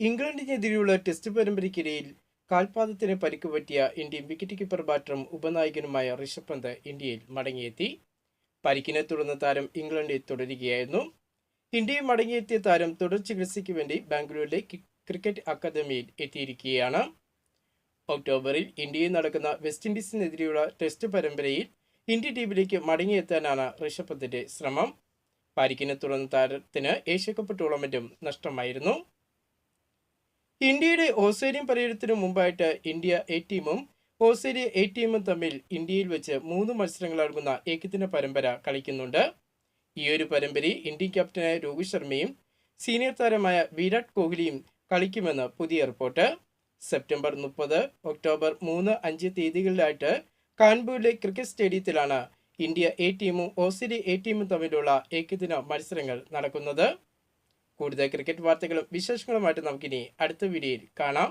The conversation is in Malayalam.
ഇംഗ്ലണ്ടിനെതിരെയുള്ള ടെസ്റ്റ് പരമ്പരയ്ക്കിടയിൽ കാൽപാദത്തിന് പരിക്ക് പറ്റിയ ഇന്ത്യൻ വിക്കറ്റ് കീപ്പർ ബാറ്ററും ഉപനായകനുമായ ഋഷഭ് പന്ത് ഇന്ത്യയിൽ മടങ്ങിയെത്തി. പരിക്കിനെ തുടർന്ന് താരം ഇംഗ്ലണ്ടിൽ തുടരുകയായിരുന്നു. ഇന്ത്യയിൽ മടങ്ങിയെത്തിയ താരം തുടർ ചികിത്സയ്ക്ക് വേണ്ടി ബാംഗ്ലൂരിലെ ക്രിക്കറ്റ് അക്കാദമിയിൽ എത്തിയിരിക്കുകയാണ്. ഒക്ടോബറിൽ ഇന്ത്യയിൽ നടക്കുന്ന വെസ്റ്റ് ഇൻഡീസിനെതിരെയുള്ള ടെസ്റ്റ് പരമ്പരയിൽ ഇന്ത്യ ടീമിലേക്ക് മടങ്ങിയെത്താനാണ് ഋഷഭ് പന്തിന്റെ ശ്രമം. പരിക്കിനെ തുടർന്ന് താരത്തിന് ഏഷ്യാകപ്പ് ടൂർണമെന്റും നഷ്ടമായിരുന്നു. ഇന്ത്യയുടെ ഓസ്ട്രേലിയൻ പര്യടനത്തിനു മുമ്പായിട്ട് ഇന്ത്യ എ ടീമും ഓസ്ട്രേലിയ എ ടീമും തമ്മിൽ ഇന്ത്യയിൽ വെച്ച് മൂന്ന് മത്സരങ്ങൾ മത്സരങ്ങളടങ്ങുന്ന ഏകദിന പരമ്പര കളിക്കുന്നുണ്ട്. ഈ ഒരു പരമ്പരയിൽ ഇന്ത്യൻ ക്യാപ്റ്റനായ രോഹിത് ശർമ്മയും സീനിയർ താരമായ വിരാട് കോഹ്ലിയും കളിക്കുമെന്ന് പുതിയ റിപ്പോർട്ട്. സെപ്റ്റംബർ മുപ്പത് ഒക്ടോബർ മൂന്ന് അഞ്ച് തീയതികളിലായിട്ട് കാൺപൂരിലെ ക്രിക്കറ്റ് സ്റ്റേഡിയത്തിലാണ് ഇന്ത്യ എ ടീമും ഓസ്ട്രേലിയ എ ടീമും തമ്മിലുള്ള ഏകദിന മത്സരങ്ങൾ നടക്കുന്നത്. കൂടുതൽ ക്രിക്കറ്റ് വാർത്തകളും വിശേഷങ്ങളുമായിട്ട് നമുക്കിനി അടുത്ത വീഡിയോയിൽ കാണാം.